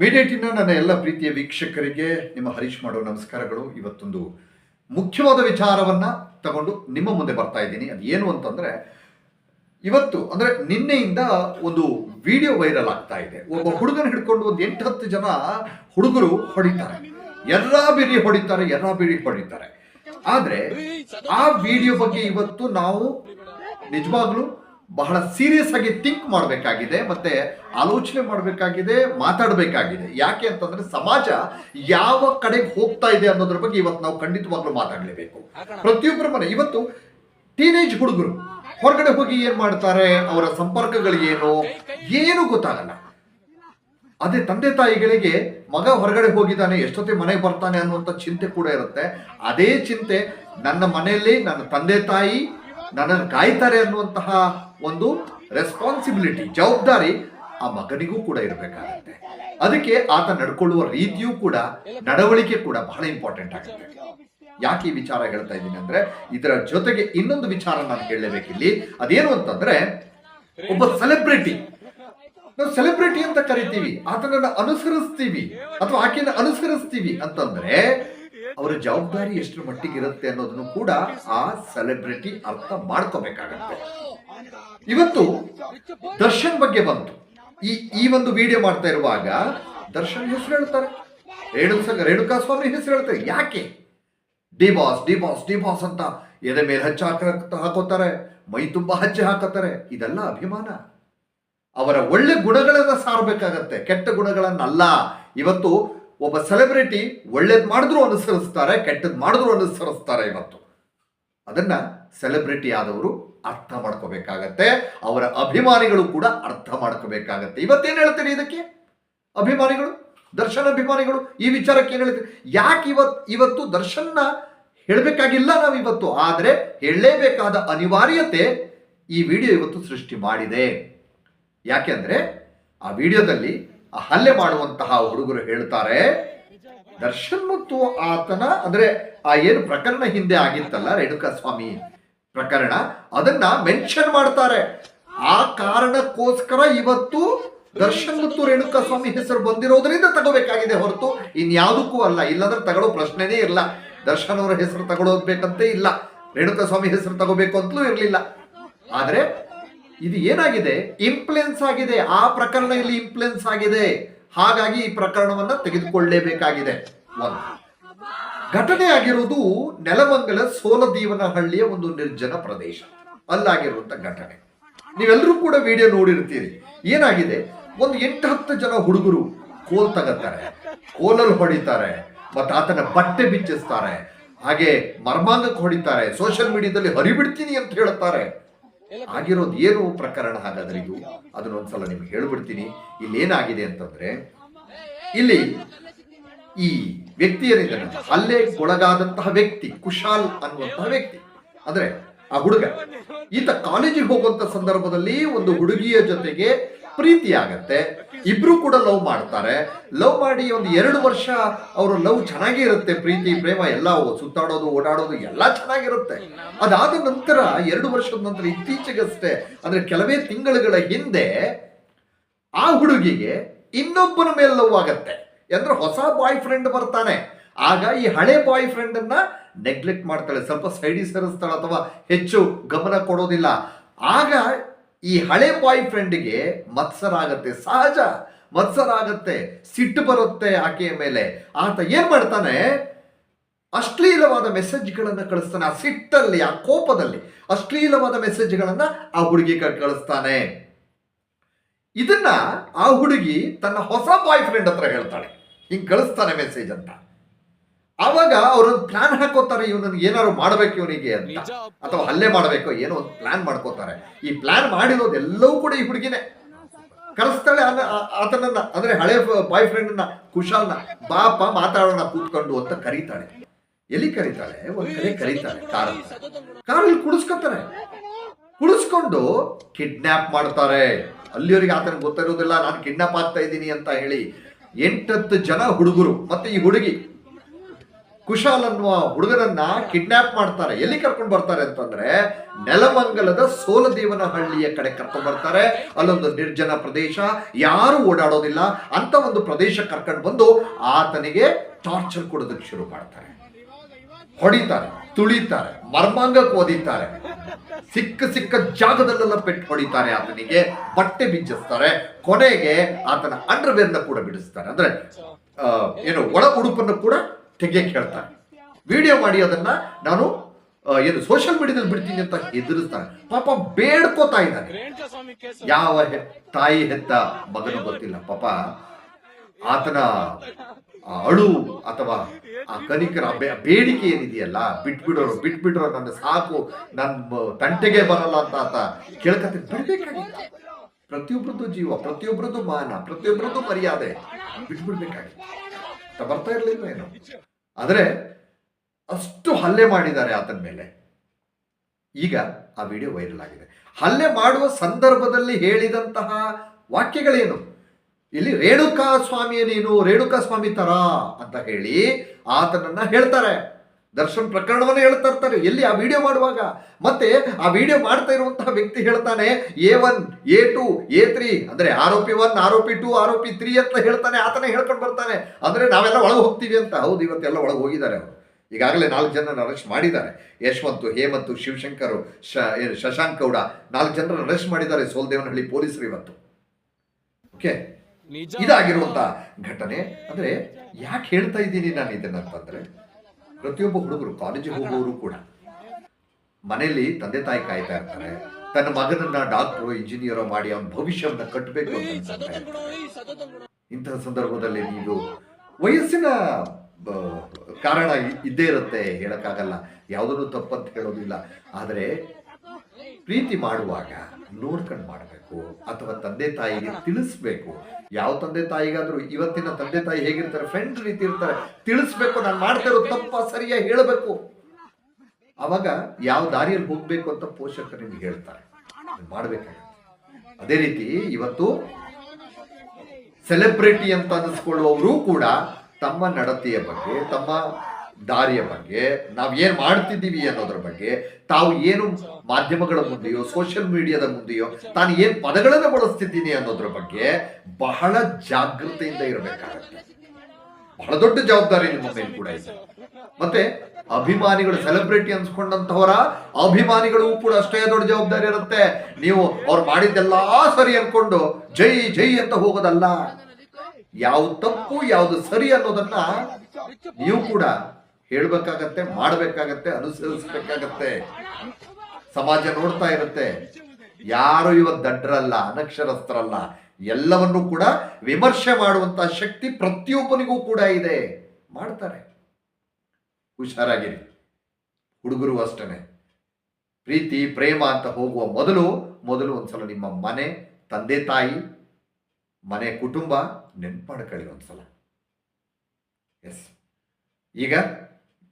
ಮೀಡಿಯೇಟಿನ ನನ್ನ ಎಲ್ಲ ಪ್ರೀತಿಯ ವೀಕ್ಷಕರಿಗೆ ನಿಮ್ಮ ಹರೀಶ್ ಮಾಡೋ ನಮಸ್ಕಾರಗಳು. ಇವತ್ತೊಂದು ಮುಖ್ಯವಾದ ವಿಚಾರವನ್ನ ತಗೊಂಡು ನಿಮ್ಮ ಮುಂದೆ ಬರ್ತಾ ಇದ್ದೀನಿ. ಅದು ಏನು ಅಂತಂದ್ರೆ, ಇವತ್ತು ಅಂದ್ರೆ ನಿನ್ನೆಯಿಂದ ಒಂದು ವಿಡಿಯೋ ವೈರಲ್ ಆಗ್ತಾ ಇದೆ. ಒಬ್ಬ ಹುಡುಗನ ಹಿಡ್ಕೊಂಡು ಒಂದು ಎಂಟು ಹತ್ತು ಜನ ಹುಡುಗರು ಹೊಡಿತಾರೆ. ಎಲ್ಲಾ ಬಿರಿ ಹೊಡಿತಾರೆ ಎಲ್ಲಾ ಬಿರಿ ಹೊಡಿತಾರೆ. ಆದರೆ, ಆ ವಿಡಿಯೋ ಬಗ್ಗೆ ಇವತ್ತು ನಾವು ನಿಜವಾಗ್ಲೂ ಬಹಳ ಸೀರಿಯಸ್ ಆಗಿ ಥಿಂಕ್ ಮಾಡಬೇಕಾಗಿದೆ, ಮತ್ತೆ ಆಲೋಚನೆ ಮಾಡಬೇಕಾಗಿದೆ, ಮಾತಾಡಬೇಕಾಗಿದೆ. ಯಾಕೆ ಅಂತಂದ್ರೆ ಸಮಾಜ ಯಾವ ಕಡೆಗೆ ಹೋಗ್ತಾ ಇದೆ ಅನ್ನೋದ್ರ ಬಗ್ಗೆ ಇವತ್ತು ನಾವು ಖಂಡಿತವಾಗ್ಲೂ ಮಾತಾಡಲೇಬೇಕು. ಪ್ರತಿಯೊಬ್ಬರ ಮನೆ, ಇವತ್ತು ಟೀನೇಜ್ ಹುಡುಗರು ಹೊರಗಡೆ ಹೋಗಿ ಏನ್ ಮಾಡ್ತಾರೆ, ಅವರ ಸಂಪರ್ಕಗಳು ಏನು ಏನು ಗೊತ್ತಾಗಲ್ಲ. ಅದೇ ತಂದೆ ತಾಯಿಗಳಿಗೆ ಮಗ ಹೊರಗಡೆ ಹೋಗಿದ್ದಾನೆ, ಎಷ್ಟೊತ್ತಿಗೆ ಮನೆಗೆ ಬರ್ತಾನೆ ಅನ್ನುವಂಥ ಚಿಂತೆ ಕೂಡ ಇರುತ್ತೆ. ಅದೇ ಚಿಂತೆ ನನ್ನ ಮನೆಯಲ್ಲಿ ನನ್ನ ತಂದೆ ತಾಯಿ ನನ್ನನ್ನು ಕಾಯ್ತಾರೆ ಅನ್ನುವಂತಹ ಒಂದು ರೆಸ್ಪಾನ್ಸಿಬಿಲಿಟಿ ಜವಾಬ್ದಾರಿ ಆ ಮಗನಿಗೂ ಕೂಡ ಇರಬೇಕಾಗುತ್ತೆ. ಅದಕ್ಕೆ ಆತ ನಡ್ಕೊಳ್ಳುವ ರೀತಿಯೂ ಕೂಡ, ನಡವಳಿಕೆ ಕೂಡ ಬಹಳ ಇಂಪಾರ್ಟೆಂಟ್ ಆಗುತ್ತೆ. ಯಾಕೆ ಈ ವಿಚಾರ ಹೇಳ್ತಾ ಇದ್ದೀನಿ ಅಂದ್ರೆ, ಇದರ ಜೊತೆಗೆ ಇನ್ನೊಂದು ವಿಚಾರ ನಾನು ಹೇಳಲೇಬೇಕಿಲ್ಲಿ. ಅದೇನು ಅಂತಂದ್ರೆ, ಒಬ್ಬ ಸೆಲೆಬ್ರಿಟಿ ನಾವು ಸೆಲೆಬ್ರಿಟಿ ಅಂತ ಕರಿತೀವಿ, ಆತನನ್ನ ಅನುಸರಿಸ್ತೀವಿ, ಅಥವಾ ಆಕೆಯನ್ನು ಅನುಸರಿಸ್ತೀವಿ ಅಂತಂದ್ರೆ, ಅವರ ಜವಾಬ್ದಾರಿ ಎಷ್ಟು ಮಟ್ಟಿಗೆ ಇರುತ್ತೆ ಅನ್ನೋದನ್ನು ಕೂಡ ಆ ಸೆಲೆಬ್ರಿಟಿ ಅರ್ಥ ಮಾಡ್ಕೋಬೇಕಾಗತ್ತೆ. ಇವತ್ತು ದರ್ಶನ್ ಬಗ್ಗೆ ಬಂತು. ಈ ಈ ಒಂದು ವಿಡಿಯೋ ಮಾಡ್ತಾ ಇರುವಾಗ ದರ್ಶನ್ ಹೆಸರು ಹೇಳ್ತಾರೆ. ರೇಣುಕ ರೇಣುಕಾ ಸ್ವಾಮಿ ಹೆಸರು ಹೇಳ್ತಾರೆ. ಯಾಕೆ? D boss D boss D boss ಅಂತ ಎದೆ ಮೇಲೆ ಹಚ್ಚ ಹಾಕ ಹಾಕೋತಾರೆ, ಮೈ ತುಂಬಾ ಹಚ್ಚಿ ಹಾಕೋತಾರೆ ಇದೆಲ್ಲ ಅಭಿಮಾನ. ಅವರ ಒಳ್ಳೆ ಗುಣಗಳನ್ನ ಸಾರಬೇಕಾಗತ್ತೆ. ಕೆಟ್ಟ ಗುಣಗಳನ್ನಲ್ಲ. ಇವತ್ತು ಒಬ್ಬ ಸೆಲೆಬ್ರಿಟಿ ಒಳ್ಳೇದ್ ಮಾಡಿದ್ರು ಅನುಸರಿಸ್ತಾರೆ, ಕೆಟ್ಟದ್ ಮಾಡಿದ್ರು ಅನುಸರಿಸ್ತಾರೆ ಇವತ್ತು. ಅದನ್ನ ಸೆಲೆಬ್ರಿಟಿ ಆದವರು ಅರ್ಥ ಮಾಡ್ಕೋಬೇಕಾಗತ್ತೆ. ಅವರ ಅಭಿಮಾನಿಗಳು ಕೂಡ ಅರ್ಥ ಮಾಡ್ಕೋಬೇಕಾಗತ್ತೆ. ಇವತ್ತೇನು ಹೇಳ್ತೀರಿ ಇದಕ್ಕೆ? ಅಭಿಮಾನಿಗಳು? ದರ್ಶನ್ ಅಭಿಮಾನಿಗಳು? ಈ ವಿಚಾರಕ್ಕೆ ಏನು ಹೇಳ್ತೀರಿ ಯಾಕೆ ಇವತ್, ಇವತ್ತು ದರ್ಶನ ಹೇಳಬೇಕಾಗಿಲ್ಲ ನಾವು ಇವತ್ತು, ಆದರೆ ಹೇಳಲೇಬೇಕಾದ ಅನಿವಾರ್ಯತೆ ಈ ವಿಡಿಯೋ ಇವತ್ತು ಸೃಷ್ಟಿ ಮಾಡಿದೆ. ಯಾಕೆಂದ್ರೆ ಆ ವಿಡಿಯೋದಲ್ಲಿ ಆ ಹಲ್ಲೆ ಮಾಡುವಂತಹ ಹುಡುಗರು ಹೇಳ್ತಾರೆ, ದರ್ಶನ್ ಮತ್ತು ಆತನ, ಅಂದ್ರೆ ಆ ಏನು ಪ್ರಕರಣ ಹಿಂದೆ ಆಗಿತ್ತಲ್ಲ ರೇಣುಕಾ ಸ್ವಾಮಿ ಪ್ರಕರಣ ಅದನ್ನ ಮೆನ್ಷನ್ ಮಾಡ್ತಾರೆ. ಆ ಕಾರಣಕ್ಕೋಸ್ಕರ ಇವತ್ತು ದರ್ಶನ್ ಮತ್ತು ರೇಣುಕಾ ಸ್ವಾಮಿ ಹೆಸರು ಬಂದಿರೋದ್ರಿಂದ ತಗೋಬೇಕಾಗಿದೆ ಹೊರತು ಇನ್ಯಾವುದಕ್ಕೂ ಅಲ್ಲ. ಇಲ್ಲಾಂದ್ರೆ ತಗೊಳ್ಳೋ ಪ್ರಶ್ನೆನೇ ಇಲ್ಲ. ದರ್ಶನ್ ಅವರ ಹೆಸರು ತಗೊಳ್ಳೋದ್ಬೇಕಂತೆ ಇಲ್ಲ. ರೇಣುಕಾ ಸ್ವಾಮಿ ಹೆಸರು ತಗೋಬೇಕು ಅಂತಲೂ ಇರಲಿಲ್ಲ. ಆದ್ರೆ ಇದು ಏನಾಗಿದೆ? ಇಂಪ್ಲುಯೆನ್ಸ್ ಆಗಿದೆ. ಆ ಪ್ರಕರಣ ಇಲ್ಲಿ ಇಂಪ್ಲುಯೆನ್ಸ್ ಆಗಿದೆ. ಹಾಗಾಗಿ ಈ ಪ್ರಕರಣವನ್ನ ತೆಗೆದುಕೊಳ್ಳಲೇಬೇಕಾಗಿದೆ ಒಂದು. ಘಟನೆ ಆಗಿರೋದು ನೆಲಮಂಗಲ ಸೋಲದೀವನಹಳ್ಳಿಯ ಒಂದು ನಿರ್ಜನ ಪ್ರದೇಶ. ಅಲ್ಲಾಗಿರುವಂತ ಘಟನೆ. ನೀವೆಲ್ಲರೂ ಕೂಡ ವಿಡಿಯೋ ನೋಡಿರ್ತೀರಿ. ಏನಾಗಿದೆ? ಒಂದು ಎಂಟು ಹತ್ತು ಜನ ಹುಡುಗರು ಕೋಲ್ ತಗತ್ತಾರೆ ಕೋಲಲ್ಲಿ ಹೊಡಿತಾರೆ, ಮತ್ತೆ ಆತನ ಬಟ್ಟೆ ಬಿಚ್ಚಿಸ್ತಾರೆ, ಹಾಗೆ ಮರ್ಮಾಂಗಕ್ಕೆ ಹೊಡಿತಾರೆ ಸೋಷಿಯಲ್ ಮೀಡಿಯಾದಲ್ಲಿ ಹರಿಬಿಡ್ತೀನಿ ಅಂತ ಹೇಳ್ತಾರೆ ಆಗಿರೋದು ಏನು ಪ್ರಕರಣ ಹಾಗಾದ್ರೆ ಇದು? ಅದನ್ನೊಂದ್ಸಲ ನಿಮ್ಗೆ ಹೇಳ್ಬಿಡ್ತೀನಿ. ಇಲ್ಲಿ ಏನಾಗಿದೆ ಅಂತಂದ್ರೆ, ಇಲ್ಲಿ ಈ ವ್ಯಕ್ತಿ ಏನಿದ್ದಾನೆ ಒಳಗಾದಂತಹ ವ್ಯಕ್ತಿ, ಕುಶಾಲ್ ಅನ್ನುವಂತಹ ವ್ಯಕ್ತಿ. ಅಂದ್ರೆ ಆ ಹುಡುಗ. ಈತ ಕಾಲೇಜಿಗೆ ಹೋಗುವಂತ ಸಂದರ್ಭದಲ್ಲಿ ಒಂದು ಹುಡುಗಿಯ ಜೊತೆಗೆ ಪ್ರೀತಿ ಆಗತ್ತೆ ಇಬ್ರು ಕೂಡ ಲವ್ ಮಾಡ್ತಾರೆ. ಲವ್ ಮಾಡಿ ಒಂದು ಎರಡು ವರ್ಷ ಅವರು ಲವ್ ಚೆನ್ನಾಗೇ ಇರುತ್ತೆ. ಪ್ರೀತಿ, ಪ್ರೇಮ ಎಲ್ಲ ಸುತ್ತಾಡೋದು, ಓಡಾಡೋದು ಎಲ್ಲ ಚೆನ್ನಾಗಿರುತ್ತೆ. ಅದಾದ ನಂತರ ಎರಡು ವರ್ಷದ ನಂತರ ಇತ್ತೀಚೆಗಷ್ಟೇ, ಅಂದ್ರೆ ಕೆಲವೇ ತಿಂಗಳುಗಳ ಹಿಂದೆ ಆ ಹುಡುಗಿಗೆ ಇನ್ನೊಬ್ಬನ ಮೇಲೆ ಲವ್ ಆಗತ್ತೆ. ಅಂದ್ರೆ ಹೊಸ ಬಾಯ್ ಫ್ರೆಂಡ್ ಬರ್ತಾನೆ. ಆಗ ಈ ಹಳೆ ಬಾಯ್ ಫ್ರೆಂಡ್ ಅನ್ನ ನೆಗ್ಲೆಕ್ಟ್ ಮಾಡ್ತಾಳೆ. ಸ್ವಲ್ಪ ಸೈಡಿ ಸರಿಸ್ತಾಳೆ ಅಥವಾ ಹೆಚ್ಚು ಗಮನ ಕೊಡೋದಿಲ್ಲ. ಆಗ ಈ ಹಳೆ ಬಾಯ್ ಫ್ರೆಂಡ್ಗೆ ಮತ್ಸರ ಆಗತ್ತೆ. ಸಹಜ ಮತ್ಸರ ಆಗತ್ತೆ. ಸಿಟ್ಟು ಬರುತ್ತೆ ಆಕೆಯ ಮೇಲೆ. ಆತ ಏನ್ ಮಾಡ್ತಾನೆ? ಅಶ್ಲೀಲವಾದ ಮೆಸೇಜ್ಗಳನ್ನು ಕಳಿಸ್ತಾನೆ. ಆ ಸಿಟ್ಟಲ್ಲಿ, ಆ ಕೋಪದಲ್ಲಿ ಅಶ್ಲೀಲವಾದ ಮೆಸೇಜ್ಗಳನ್ನು ಆ ಹುಡುಗಿ ಕಳಿಸ್ತಾನೆ. ಇದನ್ನ ಆ ಹುಡುಗಿ ತನ್ನ ಹೊಸ ಬಾಯ್ ಫ್ರೆಂಡ್ ಹತ್ರ ಹೇಳ್ತಾಳೆ. ಹಿಂಗ್ ಕಳಿಸ್ತಾನೆ ಮೆಸೇಜ್ ಅಂತ. ಆವಾಗ ಅವ್ರೊಂದು ಪ್ಲಾನ್ ಹಾಕೋತಾರೆ ಇವನನ್ನು ಏನಾದ್ರು ಮಾಡ್ಬೇಕು ಇವನಿಗೆ ಅಂತ. ಅಥವಾ ಹಲ್ಲೆ ಮಾಡಬೇಕು ಏನೋ ಒಂದು ಪ್ಲಾನ್ ಮಾಡ್ಕೋತಾರೆ. ಈ ಪ್ಲಾನ್ ಮಾಡಿರೋದು ಎಲ್ಲವೂ ಕೂಡ ಈ ಹುಡುಗಿನೇ. ಕರೆಸ್ತಾಳೆ ಆತನನ್ನ ಅಂದ್ರೆ ಹಳೆ ಬಾಯ್ ಫ್ರೆಂಡ್ನ ಕುಶಾಲ್ನ ಬಾಪ ಮಾತಾಡೋಣ ಕೂತ್ಕೊಂಡು ಅಂತ ಕರೀತಾಳೆ. ಎಲ್ಲಿ ಕರೀತಾಳೆ? ಒಂದ್ ಕಡೆ ಕರೀತಾಳೆ ಕಾರ್ ಕಾರಲ್ಲಿ ಕುಡಿಸ್ಕೊತಾರೆ ಕುಡಿಸ್ಕೊಂಡು ಕಿಡ್ನಾಪ್ ಮಾಡ್ತಾರೆ. ಅಲ್ಲಿಯವರಿಗೆ ಆತನ ಗೊತ್ತಿರೋದಿಲ್ಲ ನಾನು ಕಿಡ್ನಾಪ್ ಆಗ್ತಾ ಇದ್ದೀನಿ ಅಂತ ಹೇಳಿ ಎಂಟತ್ತು ಜನ ಹುಡುಗರು ಮತ್ತೆ ಈ ಹುಡುಗಿ ಕುಶಾಲ್ ಅನ್ನುವ ಹುಡುಗರನ್ನ ಕಿಡ್ನಾಪ್ ಮಾಡ್ತಾರೆ. ಎಲ್ಲಿ ಕರ್ಕೊಂಡು ಬರ್ತಾರೆ ಅಂತಂದ್ರೆ ನೆಲಮಂಗಲದ ಸೋಲದೇವನ ಹಳ್ಳಿಯ ಕಡೆ ಕರ್ಕೊಂಡು ಬರ್ತಾರೆ. ಅಲ್ಲೊಂದು ನಿರ್ಜನ ಪ್ರದೇಶ. ಯಾರು ಓಡಾಡೋದಿಲ್ಲ. ಅಂತ ಒಂದು ಪ್ರದೇಶ ಕರ್ಕೊಂಡು ಬಂದು ಆತನಿಗೆ ಟಾರ್ಚರ್ ಕೊಡೋದಕ್ಕೆ ಶುರು ಮಾಡ್ತಾರೆ. ಹೊಡಿತಾರೆ, ತುಳಿತಾರೆ, ಮರ್ಮಾಂಗಕ್ಕೆ ಓದಿತಾರೆ ಸಿಕ್ಕ ಸಿಕ್ಕ ಜಾಗದಲ್ಲೆಲ್ಲ ಪೆಟ್ಟು ಹೊಡಿತಾರೆ ಆತನಿಗೆ, ಬಟ್ಟೆ ಬಿಚ್ಚಿಸ್ತಾರೆ ಕೊನೆಗೆ ಆತನ ಅಂಡರ್ವೇರ್ನ ಕೂಡ ಬಿಡಿಸ್ತಾರೆ. ಅಂದ್ರೆ ಏನು ಒಳ ಉಡುಪನ್ನು ಕೂಡ ತೆಗೆಯಕ್ಕೆ ಹೇಳ್ತಾರೆ. ವಿಡಿಯೋ ಮಾಡಿ ಅದನ್ನ ನಾನು ಏನು ಸೋಷಿಯಲ್ ಮೀಡಿಯಾದಲ್ಲಿ ಬಿಡ್ತೀನಿ ಅಂತ ಎದುರಿಸ್ತಾರೆ ಪಾಪ ಬೇಡ್ಕೋತಾ ಇದ್ದಾನೆ. ಯಾವ ತಾಯಿ ಹೆತ್ತ ಮಗನು ಗೊತ್ತಿಲ್ಲ. ಪಾಪ ಆತನ ಆ, ಅಳು ಅಥವಾ ಆ ಕನಿಕರ ಬೇಡಿಕೆ ಏನಿದೆಯಲ್ಲ, ಬಿಟ್ಬಿಡೋರು ಬಿಟ್ಬಿಡೋರು ನನ್ನ ಸಾಕು ನನ್ನ ತಂಟೆಗೆ ಬರಲ್ಲ ಅಂತ ಆತ ಕೇಳ್ಕತ್ತೆ ಬಿಡ್ಬೇಕಾಗಿತ್ತು. ಪ್ರತಿಯೊಬ್ಬರದ್ದು ಜೀವ ಪ್ರತಿಯೊಬ್ಬರದ್ದು ಮಾನ ಪ್ರತಿಯೊಬ್ಬರದ್ದು ಮರ್ಯಾದೆ ಬಿಟ್ಬಿಡ್ಬೇಕಾಗಿತ್ತು. ಅಂತ ಬರ್ತಾ ಇರಲಿಲ್ಲ ಏನು. ಆದರೆ ಅಷ್ಟು ಹಲ್ಲೆ ಮಾಡಿದ್ದಾರೆ ಆತನ ಮೇಲೆ. ಈಗ ಆ ವಿಡಿಯೋ ವೈರಲ್ ಆಗಿದೆ. ಹಲ್ಲೆ ಮಾಡುವ ಸಂದರ್ಭದಲ್ಲಿ ಹೇಳಿದಂತಹ ವಾಕ್ಯಗಳೇನು? ಇಲ್ಲಿ ರೇಣುಕಾ ಸ್ವಾಮಿಯ ನೀನು ರೇಣುಕಾ ಸ್ವಾಮಿ ತರ ಅಂತ ಹೇಳಿ ಆತನನ್ನ ಹೇಳ್ತಾರೆ. ದರ್ಶನ್ ಪ್ರಕರಣವನ್ನು ಹೇಳ್ತಾ ಇರ್ತಾರೆ. ಎಲ್ಲಿ ಆ ವಿಡಿಯೋ ಮಾಡುವಾಗ? ಮತ್ತೆ ಆ ವಿಡಿಯೋ ಮಾಡ್ತಾ ಇರುವಂತಹ ವ್ಯಕ್ತಿ ಹೇಳ್ತಾನೆ, A one, A two, A three ಅಂದ್ರೆ ಆರೋಪಿ ಒನ್, ಆರೋಪಿ ಟು, ಆರೋಪಿ ತ್ರೀ ಅಂತ ಹೇಳ್ತಾನೆ, ಆತನೇ ಹೇಳ್ಕೊಂಡು ಬರ್ತಾನೆ. ಅಂದ್ರೆ ನಾವೆಲ್ಲ ಒಳಗೆ ಹೋಗ್ತೀವಿ ಅಂತ. ಹೌದು ಇವತ್ತೆಲ್ಲ ಒಳಗೆ ಹೋಗಿದ್ದಾರೆ ಅವರು. ಈಗಾಗಲೇ ನಾಲ್ಕು ಜನರನ್ನು ಅರೆಸ್ಟ್ ಮಾಡಿದ್ದಾರೆ. ಯಶವಂತ್, ಹೇಮಂತು, ಶಿವಶಂಕರ್ ಶಶಾಂಕ್ ಗೌಡ ನಾಲ್ಕು ಜನರನ್ನು ಅರೆಸ್ಟ್ ಮಾಡಿದ್ದಾರೆ ಸೋಲ್ದೇವನಹಳ್ಳಿ ಪೊಲೀಸರು ಇವತ್ತು. ಓಕೆ ಇದಾಗಿರುವಂತ ಘಟನೆ. ಅಂದ್ರೆ ಯಾಕೆ ಹೇಳ್ತಾ ಇದ್ದೀನಿ ನಾನು ಇದನ್ನಂತಂದ್ರೆ ಪ್ರತಿಯೊಬ್ಬ ಹುಡುಗರು ಕಾಲೇಜಿಗೆ ಹೋಗುವವರು ಕೂಡ ಮನೆಯಲ್ಲಿ ತಂದೆ ತಾಯಿ ಕಾಯ್ತಾ ಇರ್ತಾರೆ. ತನ್ನ ಮಗನನ್ನ ಡಾಕ್ಟ್ರು ಇಂಜಿನಿಯರ್ ಮಾಡಿ ಅವನ ಭವಿಷ್ಯವನ್ನ ಕಟ್ಟಬೇಕು ಅಂತ ಇಂತಹ ಸಂದರ್ಭದಲ್ಲಿ ನೀವು ವಯಸ್ಸಿನ ಕಾರಣ ಇದ್ದೇ ಇರುತ್ತೆ. ಹೇಳಕ್ಕಾಗಲ್ಲ. ಯಾವುದನ್ನು ತಪ್ಪಂತ ಹೇಳೋದಿಲ್ಲ. ಆದರೆ ಪ್ರೀತಿ ಮಾಡುವಾಗ ನೋಡ್ಕೊಂಡು ಮಾಡಬೇಕು ಅಥವಾ ತಂದೆ ತಾಯಿಗೆ ತಿಳಿಸ್ಬೇಕು. ಯಾವ ತಂದೆ ತಾಯಿಗಾದ್ರೂ ಇವತ್ತಿನ ತಂದೆ ತಾಯಿ ಹೇಗಿರ್ತಾರೆ ಫ್ರೆಂಡ್ ರೀತಿ ಇರ್ತಾರೆ, ತಿಳಿಸ್ಬೇಕು, ನಾನು ಮಾಡ್ತಾ ಇರೋ ತಪ್ಪ ಸರಿಯಾಗಿ ಹೇಳಬೇಕು. ಅವಾಗ ಯಾವ ದಾರಿಯಲ್ಲಿ ಹೋಗ್ಬೇಕು ಅಂತ ಪೋಷಕರು ನಿಮ್ಗೆ ಹೇಳ್ತಾರೆ. ಮಾಡ್ಬೇಕಾಗತ್ತೆ. ಅದೇ ರೀತಿ ಇವತ್ತು ಸೆಲೆಬ್ರಿಟಿ ಅಂತ ಅನ್ನಿಸ್ಕೊಳ್ಳುವವರು ಕೂಡ ತಮ್ಮ ನಡತೆಯ ಬಗ್ಗೆ, ತಮ್ಮ ದಾರಿಯ ಬಗ್ಗೆ, ನಾವು ಏನು ಮಾಡ್ತಿದ್ದೀವಿ ಅನ್ನೋದ್ರ ಬಗ್ಗೆ, ತಾವು ಏನು ಮಾಧ್ಯಮಗಳ ಮುಂದೆಯೋ ಸೋಷಿಯಲ್ ಮೀಡಿಯಾದ ಮುಂದೆಯೋ, ತಾನು ಏನು ಪದಗಳನ್ನು ಬಳಸ್ತಿದ್ದೀನಿ ಅನ್ನೋದ್ರ ಬಗ್ಗೆ ಬಹಳ ಜಾಗೃತೆಯಿಂದ ಇರಬೇಕಾಗತ್ತೆ. ಬಹಳ ದೊಡ್ಡ ಜವಾಬ್ದಾರಿ ನಿಮ್ಮ ಮೇಲೆ ಕೂಡ ಇದೆ. ಮತ್ತೆ ಅಭಿಮಾನಿಗಳು ಸೆಲೆಬ್ರಿಟಿ ಅನ್ಸ್ಕೊಂಡಂತವರ ಅಭಿಮಾನಿಗಳು ಕೂಡ ಅಷ್ಟೇ ದೊಡ್ಡ ಜವಾಬ್ದಾರಿ ಇರುತ್ತೆ. ನೀವು ಅವ್ರು ಮಾಡಿದ್ದೆಲ್ಲಾ ಸರಿ ಅನ್ಕೊಂಡು ಜೈ ಜೈ ಅಂತ ಹೋಗೋದಲ್ಲ. ಯಾವ್ದು ತಪ್ಪು, ಯಾವ್ದು ಸರಿ ಅನ್ನೋದನ್ನ ನೀವು ಕೂಡ ಹೇಳ್ಬೇಕಾಗತ್ತೆ, ಮಾಡಬೇಕಾಗತ್ತೆ, ಅನುಸರಿಸ್ಬೇಕಾಗತ್ತೆ. ಸಮಾಜ ನೋಡ್ತಾ ಇರುತ್ತೆ. ಯಾರು ಇವತ್ತು ದಡ್ಡರಲ್ಲ ಅನಕ್ಷರಸ್ಥರಲ್ಲ, ಎಲ್ಲವನ್ನೂ ಕೂಡ ವಿಮರ್ಶೆ ಮಾಡುವಂತ ಶಕ್ತಿ ಪ್ರತಿಯೊಬ್ಬನಿಗೂ ಕೂಡ ಇದೆ. ಮಾಡ್ತಾರೆ. ಹುಷಾರಾಗಿರಿ. ಹುಡುಗರು ಅಷ್ಟೇ ಪ್ರೀತಿ, ಪ್ರೇಮ ಅಂತ ಹೋಗುವ ಮೊದಲು ಮೊದಲು ಒಂದ್ಸಲ ನಿಮ್ಮ ಮನೆ, ತಂದೆ, ತಾಯಿ, ಮನೆ ಕುಟುಂಬ ನೆನ್ಪು ಮಾಡ್ಕೊಳ್ಳಿ ಒಂದ್ಸಲ. ಎಸ್ ಈಗ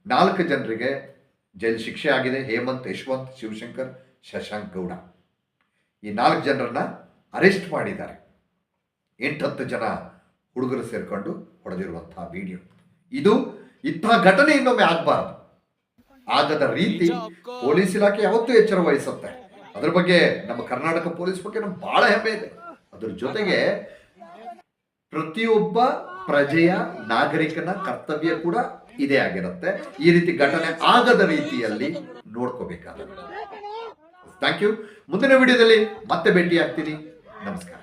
ನಾಲ್ಕು ಜನರಿಗೆ ಜೈಲು ಶಿಕ್ಷೆ ಆಗಿದೆ. ಹೇಮಂತ್, ಯಶವಂತ್, ಶಿವಶಂಕರ್, ಶಶಾಂಕ್ ಗೌಡ. ಈ ನಾಲ್ಕು ಜನರನ್ನ ಅರೆಸ್ಟ್ ಮಾಡಿದ್ದಾರೆ. ಎಂಟತ್ತು ಜನ ಹುಡುಗರು ಸೇರ್ಕೊಂಡು ಹೊಡೆದಿರುವಂತಹ ವಿಡಿಯೋ. ಇದು ಇಂತಹ ಘಟನೆ ಇನ್ನೊಮ್ಮೆ ಆಗಬಾರದು. ಆಗದ ರೀತಿ ಪೊಲೀಸ್ ಇಲಾಖೆ ಯಾವತ್ತೂ ಎಚ್ಚರ ವಹಿಸುತ್ತೆ. ಅದ್ರ ಬಗ್ಗೆ ನಮ್ಮ ಕರ್ನಾಟಕ ಪೊಲೀಸ್ ಬಗ್ಗೆ ನಮ್ಗೆ ಬಹಳ ಹೆಮ್ಮೆ ಇದೆ. ಅದ್ರ ಜೊತೆಗೆ ಪ್ರತಿಯೊಬ್ಬ ಪ್ರಜೆಯ ನಾಗರಿಕನ ಕರ್ತವ್ಯ ಕೂಡ ಇದೇ ಆಗಿರುತ್ತೆ. ಈ ರೀತಿ ಘಟನೆ ಆಗದ ರೀತಿಯಲ್ಲಿ ನೋಡ್ಕೋಬೇಕಾಗುತ್ತೆ ಥ್ಯಾಂಕ್ ಯು ಮುಂದಿನ ವಿಡಿಯೋದಲ್ಲಿ ಮತ್ತೆ ಭೇಟಿ ಆಗ್ತೀನಿ ನಮಸ್ಕಾರ.